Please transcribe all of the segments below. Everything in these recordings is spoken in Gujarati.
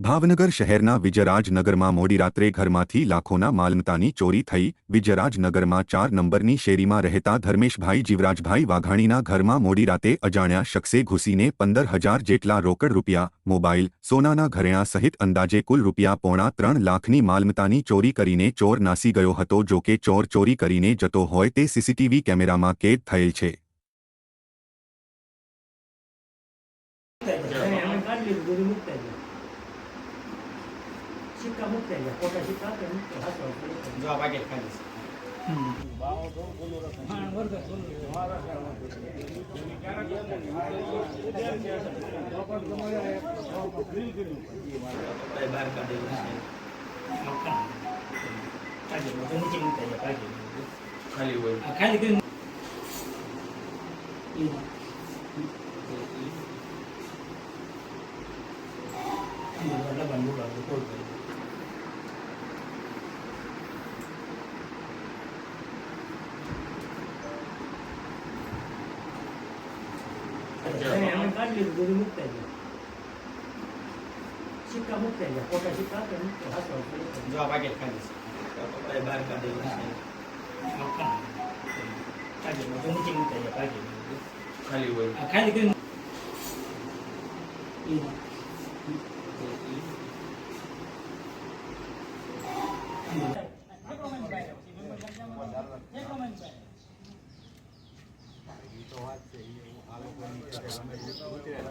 ભાવનગર શહેરના વિજયરાજનગરમાં મોડી રાત્રે ઘરમાંથી લાખોના માલમતાની ચોરી થઈ. વિજયરાજનગરમાં ચાર નંબરની શેરીમાં રહેતા ધર્મેશભાઈ જીવરાજભાઈ વાઘાણીના ઘરમાં મોડી રાતે અજાણ્યા શખ્સે ઘૂસીને પંદર હજાર જેટલા રોકડ રૂપિયા, મોબાઈલ, સોનાના ઘરેણાં સહિત અંદાજે કુલ રૂપિયા પોણા ત્રણ લાખની માલમતાની ચોરી કરીને ચોર નાસી ગયો હતો. જો કે ચોર ચોરી કરીને જતો હોય તે સીસીટીવી કેમેરામાં કેદ થયેલ છે અમે કાઢી લીધું બધું મૂકતા ગયા સિક્કા મૂકતા ગયા ખોટા સિક્કા આપે મૂકતા હાથો જો પાકેટ ખાલી ખોલું. મૂકતા હોય આ ખાલી ડબ્બાને બોલાવ્યું, કોલ કર્યું. અમે કાઢી લીધું, બધું મૂકતા ગયા. સિક્કા મૂકતા ગયા, ખોટા સિક્કા આપે મૂકતા? હાથો જો આ પાકેટ ખાલી છે. કપડાય બહાર ગયા. કાઢી નીચે મૂકતા કાઢી ખાલી હોય. આ ખાલી કરીને પેલા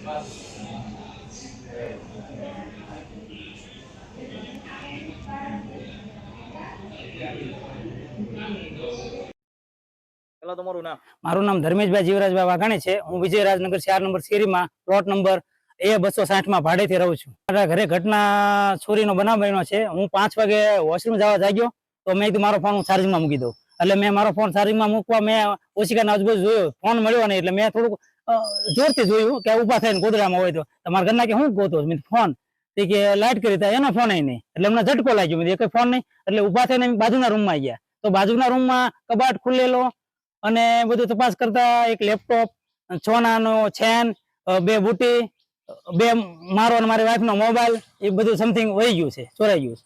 મારું નામ ધર્મેશભાઈ જીવરાજભાઈ વાઘાણી છે. હું વિજય રાજનગર ચાર નંબર શેરીમાં પ્લોટ નંબર એ બસો સાઠમાં ભાડેથી રહું છું. મારા ઘરે ઘટના ચોરીનો બનાવ બન્યો છે. હું પાંચ વાગે વોશરૂમ જવા જાગ્યો તો મેં કીધું, મારો ફોન હું ચાર્જિંગમાં મૂકી દઉં. એટલે મેં મારો ફોન ચાર્જિંગમાં મૂકવા મેં ઓશિકાના આજુબાજુ જોયો. ફોન મળ્યો નહીં એટલે મેં થોડુંક જોરથી જોયું કે ઊભા થઈને ગોદડામાં હોય તો. તમારા ઘરના કે હું ગોતો? મેં ફોન. તે કે લાઇટ કરી તા. એનો ફોન નહીં. એટલે એમને ઝટકો લાગ્યો. મેં કઈ ફોન નહીં. એટલે ઊભા થઈને બાજુના રૂમમાં ગયા. તો બાજુના રૂમમાં કબાટ ખુલેલો અને બધું તપાસ કરતા એક લેપટોપ સોનાનો છેન બે બુટી બે મારો અને મારી વાઈફનો મોબાઈલ એ બધું સમથિંગ વહી ગયું છે ચોરાઈ ગયું છે.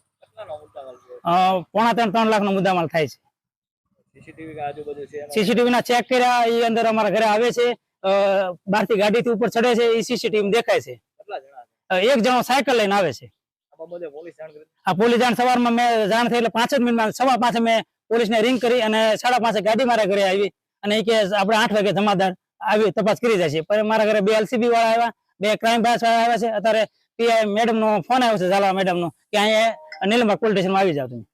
પોણા ત્રણ ત્રણ લાખનો મુદ્દામાલ થાય છે. સીસીટીવી ના ચેક કર્યા એ અંદર અમારા ઘરે આવે છે. બહારથી ગાડીથી ઉપર ચડે છે એ સીસીટીવી દેખાય છે. એક જણો સાયકલ લઈને આવે છે. આ પોલીસ જાણ સવારમાં મેં જાણ થઈ એટલે પાંચ જ મિનિટમાં સવા પાંચે મેં પોલીસને રિંગ કરી અને સાડા પાંચે ગાડી મારા ઘરે આવી અને એ કે આપણે આઠ વાગે જમાદાર આવી તપાસ કરી જાય છે. પણ મારા ઘરે બે એલસીબી વાળા આવ્યા બે ક્રાઇમ બ્રાન્ચ વાળા આવ્યા છે. અત્યારે પીઆઈ મેડમ નો ફોન આવ્યો છે ઝાલા મેડમ નો કે અહીંયા નીલમા પોલીસ સ્ટેશનમાં આવી જાવ તમે.